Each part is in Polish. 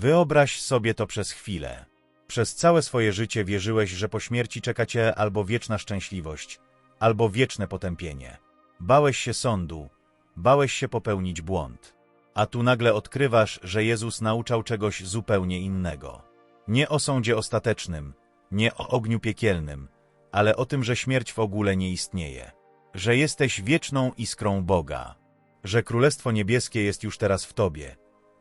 Wyobraź sobie to przez chwilę. Przez całe swoje życie wierzyłeś, że po śmierci czeka cię albo wieczna szczęśliwość, albo wieczne potępienie. Bałeś się sądu, bałeś się popełnić błąd. A tu nagle odkrywasz, że Jezus nauczał czegoś zupełnie innego. Nie o sądzie ostatecznym, nie o ogniu piekielnym, ale o tym, że śmierć w ogóle nie istnieje. Że jesteś wieczną iskrą Boga. Że Królestwo Niebieskie jest już teraz w Tobie.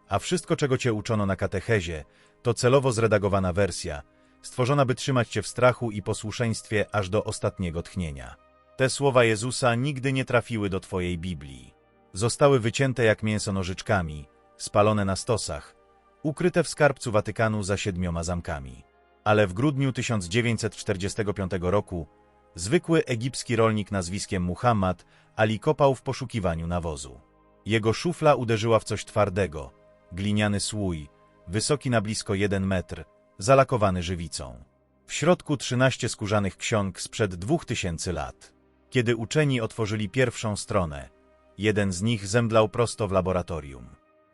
A wszystko, czego Cię uczono na katechezie, to celowo zredagowana wersja, stworzona by trzymać Cię w strachu i posłuszeństwie aż do ostatniego tchnienia. Te słowa Jezusa nigdy nie trafiły do Twojej Biblii. Zostały wycięte jak mięso nożyczkami, spalone na stosach, ukryte w skarbcu Watykanu za siedmioma zamkami. Ale w grudniu 1945 roku zwykły egipski rolnik nazwiskiem Muhammad Ali kopał w poszukiwaniu nawozu. Jego szufla uderzyła w coś twardego, gliniany słój, wysoki na blisko jeden metr, zalakowany żywicą. W środku 13 skórzanych ksiąg sprzed 2000 lat. Kiedy uczeni otworzyli pierwszą stronę, jeden z nich zemdlał prosto w laboratorium.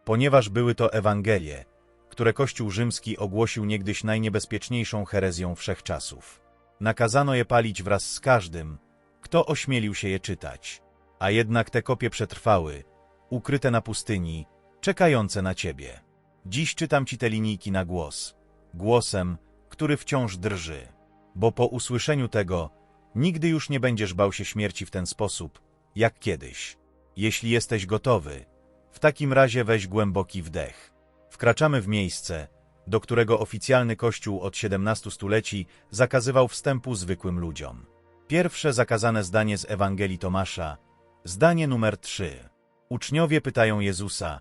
Ponieważ były to Ewangelie, które Kościół rzymski ogłosił niegdyś najniebezpieczniejszą herezją wszechczasów. Nakazano je palić wraz z każdym, kto ośmielił się je czytać. A jednak te kopie przetrwały, ukryte na pustyni, czekające na ciebie. Dziś czytam ci te linijki na głos, głosem, który wciąż drży. Bo po usłyszeniu tego, nigdy już nie będziesz bał się śmierci w ten sposób, jak kiedyś. Jeśli jesteś gotowy, w takim razie weź głęboki wdech. Wkraczamy w miejsce, do którego oficjalny kościół od 17 stuleci zakazywał wstępu zwykłym ludziom. Pierwsze zakazane zdanie z Ewangelii Tomasza, zdanie numer 3. Uczniowie pytają Jezusa,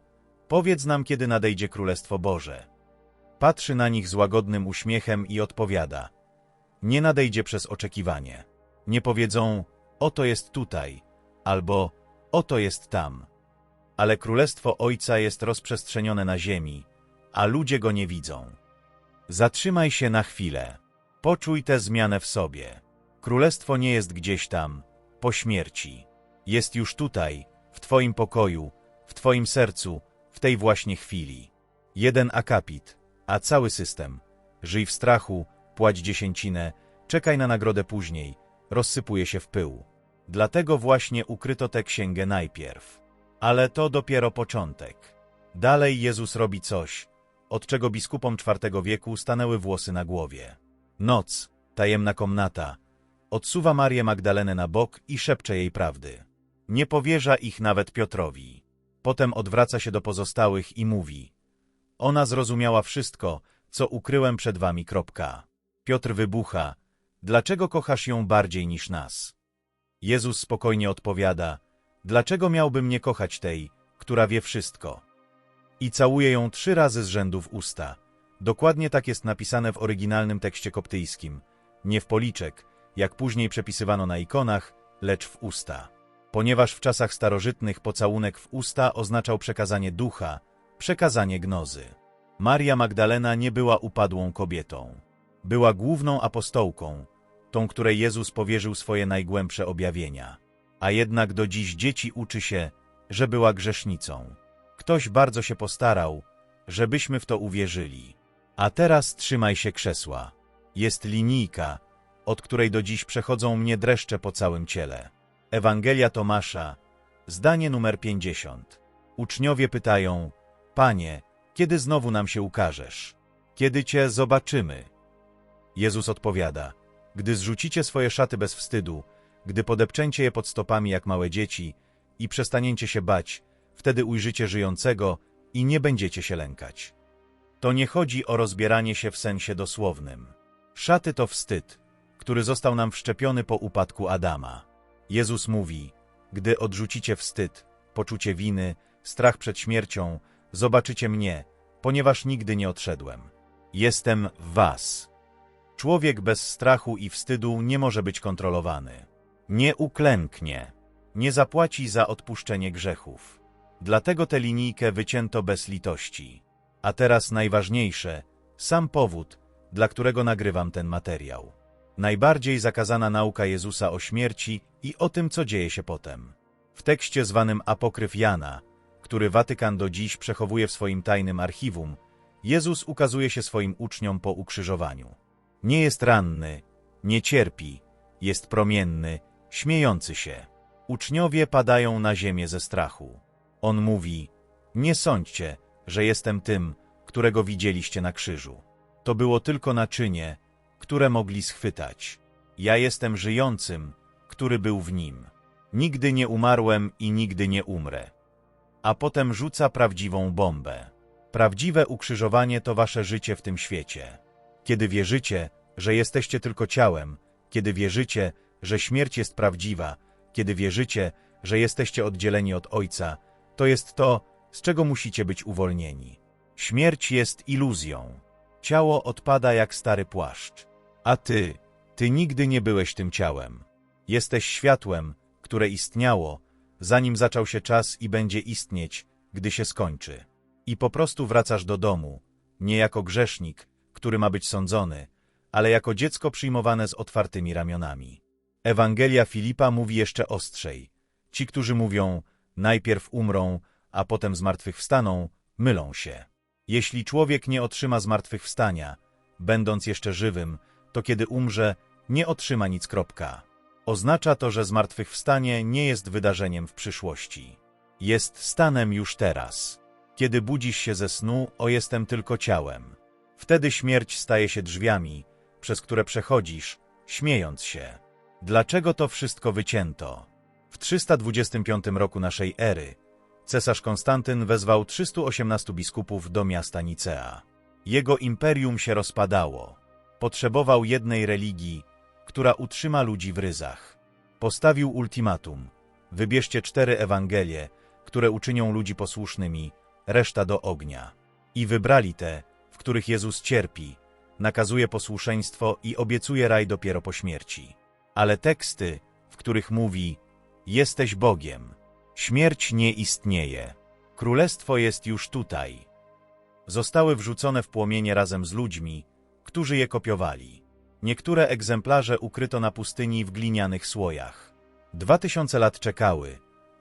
powiedz nam, kiedy nadejdzie Królestwo Boże. Patrzy na nich z łagodnym uśmiechem i odpowiada, nie nadejdzie przez oczekiwanie. Nie powiedzą, oto jest tutaj, albo oto jest tam ale królestwo Ojca jest rozprzestrzenione na ziemi, a ludzie go nie widzą. Zatrzymaj się na chwilę. Poczuj tę zmianę w sobie. Królestwo nie jest gdzieś tam, po śmierci. Jest już tutaj, w Twoim pokoju, w Twoim sercu, w tej właśnie chwili. Jeden akapit, a cały system. Żyj w strachu, płać dziesięcinę, czekaj na nagrodę później, rozsypuje się w pył. Dlatego właśnie ukryto tę księgę najpierw. Ale to dopiero początek. Dalej Jezus robi coś, od czego biskupom IV wieku stanęły włosy na głowie. Noc, tajemna komnata, odsuwa Marię Magdalenę na bok i szepcze jej prawdy. Nie powierza ich nawet Piotrowi. Potem odwraca się do pozostałych i mówi Ona zrozumiała wszystko, co ukryłem przed wami. Kropka. Piotr wybucha. Dlaczego kochasz ją bardziej niż nas? Jezus spokojnie odpowiada Dlaczego miałbym nie kochać tej, która wie wszystko? I całuje ją trzy razy z rzędu w usta. Dokładnie tak jest napisane w oryginalnym tekście koptyjskim. Nie w policzek, jak później przepisywano na ikonach, lecz w usta. Ponieważ w czasach starożytnych pocałunek w usta oznaczał przekazanie ducha, przekazanie gnozy. Maria Magdalena nie była upadłą kobietą. Była główną apostołką, tą, której Jezus powierzył swoje najgłębsze objawienia a jednak do dziś dzieci uczy się, że była grzesznicą. Ktoś bardzo się postarał, żebyśmy w to uwierzyli. A teraz trzymaj się krzesła. Jest linijka, od której do dziś przechodzą mnie dreszcze po całym ciele. Ewangelia Tomasza, zdanie numer 50. Uczniowie pytają, Panie, kiedy znowu nam się ukażesz? Kiedy Cię zobaczymy? Jezus odpowiada, gdy zrzucicie swoje szaty bez wstydu, gdy podepczęcie je pod stopami jak małe dzieci i przestaniecie się bać, wtedy ujrzycie żyjącego i nie będziecie się lękać. To nie chodzi o rozbieranie się w sensie dosłownym. Szaty to wstyd, który został nam wszczepiony po upadku Adama. Jezus mówi, gdy odrzucicie wstyd, poczucie winy, strach przed śmiercią, zobaczycie mnie, ponieważ nigdy nie odszedłem. Jestem was. Człowiek bez strachu i wstydu nie może być kontrolowany. Nie uklęknie, nie zapłaci za odpuszczenie grzechów. Dlatego tę linijkę wycięto bez litości. A teraz najważniejsze, sam powód, dla którego nagrywam ten materiał. Najbardziej zakazana nauka Jezusa o śmierci i o tym, co dzieje się potem. W tekście zwanym Apokryf Jana, który Watykan do dziś przechowuje w swoim tajnym archiwum, Jezus ukazuje się swoim uczniom po ukrzyżowaniu. Nie jest ranny, nie cierpi, jest promienny, śmiejący się. Uczniowie padają na ziemię ze strachu. On mówi, nie sądźcie, że jestem tym, którego widzieliście na krzyżu. To było tylko naczynie, które mogli schwytać. Ja jestem żyjącym, który był w nim. Nigdy nie umarłem i nigdy nie umrę. A potem rzuca prawdziwą bombę. Prawdziwe ukrzyżowanie to wasze życie w tym świecie. Kiedy wierzycie, że jesteście tylko ciałem, kiedy wierzycie, że śmierć jest prawdziwa, kiedy wierzycie, że jesteście oddzieleni od Ojca, to jest to, z czego musicie być uwolnieni. Śmierć jest iluzją. Ciało odpada jak stary płaszcz. A ty, ty nigdy nie byłeś tym ciałem. Jesteś światłem, które istniało, zanim zaczął się czas i będzie istnieć, gdy się skończy. I po prostu wracasz do domu, nie jako grzesznik, który ma być sądzony, ale jako dziecko przyjmowane z otwartymi ramionami. Ewangelia Filipa mówi jeszcze ostrzej. Ci, którzy mówią, najpierw umrą, a potem zmartwychwstaną, mylą się. Jeśli człowiek nie otrzyma zmartwychwstania, będąc jeszcze żywym, to kiedy umrze, nie otrzyma nic kropka. Oznacza to, że zmartwychwstanie nie jest wydarzeniem w przyszłości. Jest stanem już teraz. Kiedy budzisz się ze snu, o jestem tylko ciałem. Wtedy śmierć staje się drzwiami, przez które przechodzisz, śmiejąc się. Dlaczego to wszystko wycięto? W 325 roku naszej ery cesarz Konstantyn wezwał 318 biskupów do miasta Nicea. Jego imperium się rozpadało. Potrzebował jednej religii, która utrzyma ludzi w ryzach. Postawił ultimatum. Wybierzcie cztery Ewangelie, które uczynią ludzi posłusznymi, reszta do ognia. I wybrali te, w których Jezus cierpi, nakazuje posłuszeństwo i obiecuje raj dopiero po śmierci. Ale teksty, w których mówi Jesteś Bogiem, śmierć nie istnieje, królestwo jest już tutaj, zostały wrzucone w płomienie razem z ludźmi, którzy je kopiowali. Niektóre egzemplarze ukryto na pustyni w glinianych słojach. Dwa tysiące lat czekały,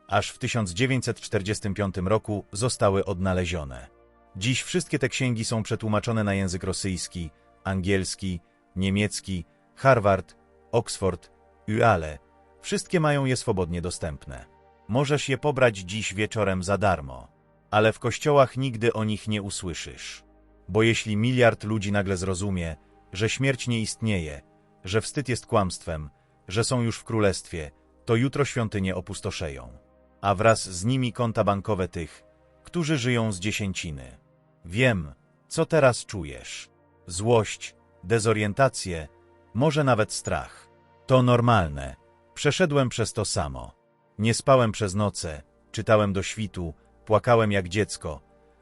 aż w 1945 roku zostały odnalezione. Dziś wszystkie te księgi są przetłumaczone na język rosyjski, angielski, niemiecki, Harvard, Oxford, UALE. Wszystkie mają je swobodnie dostępne. Możesz je pobrać dziś wieczorem za darmo, ale w kościołach nigdy o nich nie usłyszysz. Bo jeśli miliard ludzi nagle zrozumie, że śmierć nie istnieje, że wstyd jest kłamstwem, że są już w królestwie, to jutro świątynie opustoszeją, a wraz z nimi konta bankowe tych, którzy żyją z dziesięciny. Wiem, co teraz czujesz. Złość, dezorientację, może nawet strach. To normalne. Przeszedłem przez to samo. Nie spałem przez noce, czytałem do świtu, płakałem jak dziecko,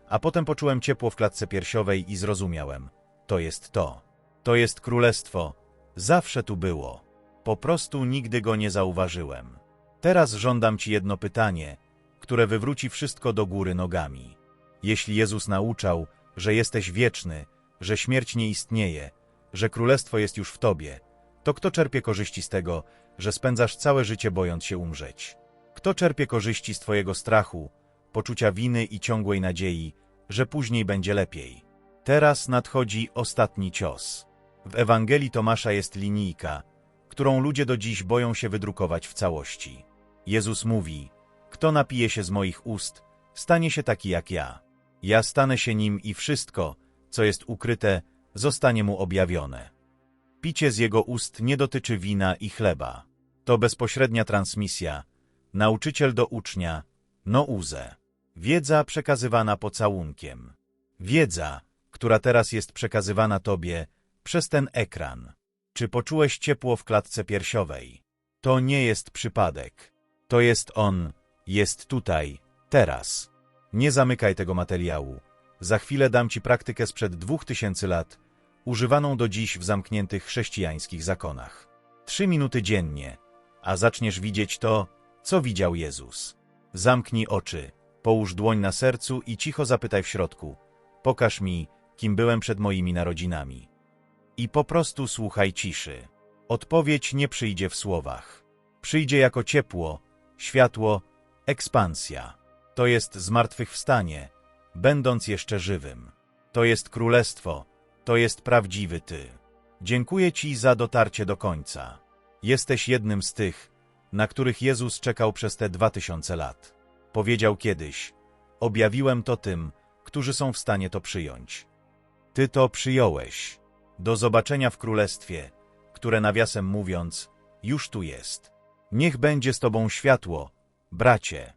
a potem poczułem ciepło w klatce piersiowej i zrozumiałem. To jest to. To jest królestwo. Zawsze tu było. Po prostu nigdy go nie zauważyłem. Teraz żądam ci jedno pytanie, które wywróci wszystko do góry nogami. Jeśli Jezus nauczał, że jesteś wieczny, że śmierć nie istnieje, że królestwo jest już w tobie, to kto czerpie korzyści z tego, że spędzasz całe życie bojąc się umrzeć? Kto czerpie korzyści z twojego strachu, poczucia winy i ciągłej nadziei, że później będzie lepiej? Teraz nadchodzi ostatni cios. W Ewangelii Tomasza jest linijka, którą ludzie do dziś boją się wydrukować w całości. Jezus mówi, kto napije się z moich ust, stanie się taki jak ja. Ja stanę się nim i wszystko, co jest ukryte, zostanie mu objawione. Picie z jego ust nie dotyczy wina i chleba. To bezpośrednia transmisja. Nauczyciel do ucznia, nouze. Wiedza przekazywana pocałunkiem. Wiedza, która teraz jest przekazywana tobie przez ten ekran. Czy poczułeś ciepło w klatce piersiowej? To nie jest przypadek. To jest on, jest tutaj, teraz. Nie zamykaj tego materiału. Za chwilę dam ci praktykę sprzed dwóch tysięcy lat, używaną do dziś w zamkniętych chrześcijańskich zakonach. Trzy minuty dziennie, a zaczniesz widzieć to, co widział Jezus. Zamknij oczy, połóż dłoń na sercu i cicho zapytaj w środku. Pokaż mi, kim byłem przed moimi narodzinami. I po prostu słuchaj ciszy. Odpowiedź nie przyjdzie w słowach. Przyjdzie jako ciepło, światło, ekspansja. To jest zmartwychwstanie, będąc jeszcze żywym. To jest królestwo, to jest prawdziwy ty. Dziękuję ci za dotarcie do końca. Jesteś jednym z tych, na których Jezus czekał przez te dwa tysiące lat. Powiedział kiedyś: Objawiłem to tym, którzy są w stanie to przyjąć. Ty to przyjąłeś. Do zobaczenia w królestwie, które nawiasem mówiąc, już tu jest. Niech będzie z tobą światło, bracie.